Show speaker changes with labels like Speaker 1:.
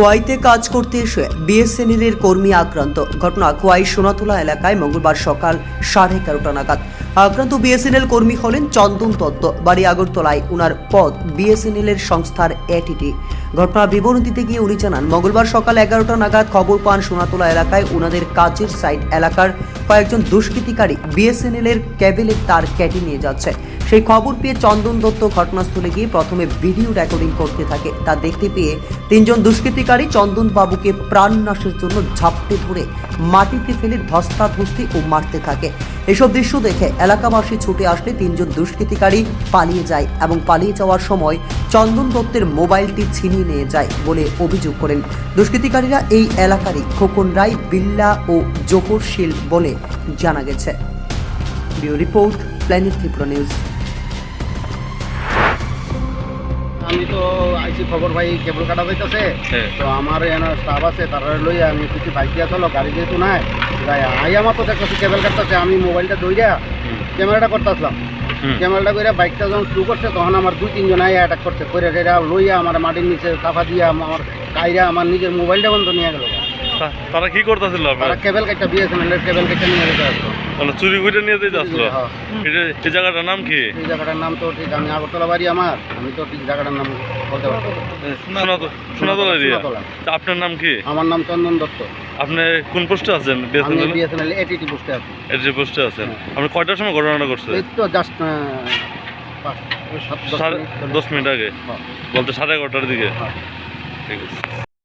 Speaker 1: খোয়াইতে কাজ করতে এসে বিএসএনএল এর কর্মী আক্রান্ত। ঘটনা খোয়াই সোনাতলা এলাকায় মঙ্গলবার সকাল সাড়ে এগারোটা নাগাদ। আক্রান্ত বিএসএনএল কর্মী হলেন চন্দন দত্ত, বাড়ি আগরতলায়। উনার পদ বিএসএনএল এর সংস্থার এটিটি। ঘটনার বিবরণ দিতে গিয়ে উনি জানান, মঙ্গলবার সকাল এগারোটা নাগাদ খবর পান সোনাতলা এলাকায় উনাদের কাজের সাইট এলাকার কয়েকজন দুষ্কৃতিকারী বিএসএনএল এর কেবেলের তার ক্যাটি নিয়ে যাচ্ছে। সেই খবর পেয়ে চন্দন দত্ত ঘটনাস্থলে গিয়ে প্রথমে ভিডিও রেকর্ডিং করতে থাকে। তা দেখতে পেয়ে তিনজন দুষ্কৃতিকারী চন্দন বাবুকে প্রাণনাশের জন্য ঝাপটে ধরে মাটিতে ফেলে ধস্তাধস্তি ও মারতে থাকে। এসব দৃশ্য দেখে এলাকাবাসী ছুটে আসলে তিনজন দুষ্কৃতিকারী পালিয়ে যায় এবং পালিয়ে যাওয়ার সময় চন্দন দত্তের মোবাইলটি ছিনিয়ে নিয়ে যায় বলে অভিযোগ করেন। দুষ্কৃতিকারীরা এই এলাকারই খোকন রায়, বিল্লা ও জোহর শীল বলে জানা গেছে। Bureau report planet Tripura news.
Speaker 2: আমি তো আইসি খবর ভাই কেবল কাটা যাইতেছে।
Speaker 3: হ্যাঁ।
Speaker 2: তো আমার এখানে স্টাফ আছে তারা লই আমি কিছু বাইক দিয়া চলো গাড়ি যেহেতু নাই তাই আই আমার তো দেখতেছি কেবল কাটতেছে আমি মোবাইলটা দইরা ক্যামেরাটা করতেছিলাম। ক্যামেরাটা করে বাইকটা যখন শুরু করছে তখন আমার দুই তিনজন আই অ্যাটাক করছে করে লইয়া আমার মাটির নিচে কাফা দিয়া আমার কাইরা আমার নিজের মোবাইলটা বন্ধ নিয়ে গেল।
Speaker 3: তারা কি করতেছিল
Speaker 2: তারা কেবল কাটটা বিএসএনএল এর কেবল কাটটা নিয়ে যেতে আসলো।
Speaker 3: মানে চুরি করে নিয়ে যেতে আসলো?
Speaker 2: হ্যাঁ।
Speaker 3: এটা এই জায়গাটার নাম কি?
Speaker 2: এই জায়গাটার নাম তো ঠিক আমি আগরতলা বাড়ি আমার আমি তো ঠিক জায়গাটার নাম বলতে পারব না।
Speaker 3: সোনাতলা এরিয়া? আপনার নাম কি?
Speaker 2: আমার নাম চন্দন দত্ত।
Speaker 3: আপনি কোন পোস্টে আছেন?
Speaker 2: আমি
Speaker 3: বিএসএনএল
Speaker 2: বিএসএনএল এটিটি পোস্টে আছি।
Speaker 3: এর পোস্টে আছেন। আপনি কয়টার সময় ঘটনাটা করছে
Speaker 2: এই তো জাস্ট দশ
Speaker 3: সাড়ে
Speaker 2: মিনিট।
Speaker 3: দশ মিনিট আগে?
Speaker 2: হ্যাঁ,
Speaker 3: বলতে সাড়ে এগারোটার দিকে?
Speaker 2: হ্যাঁ।
Speaker 3: ঠিক আছে।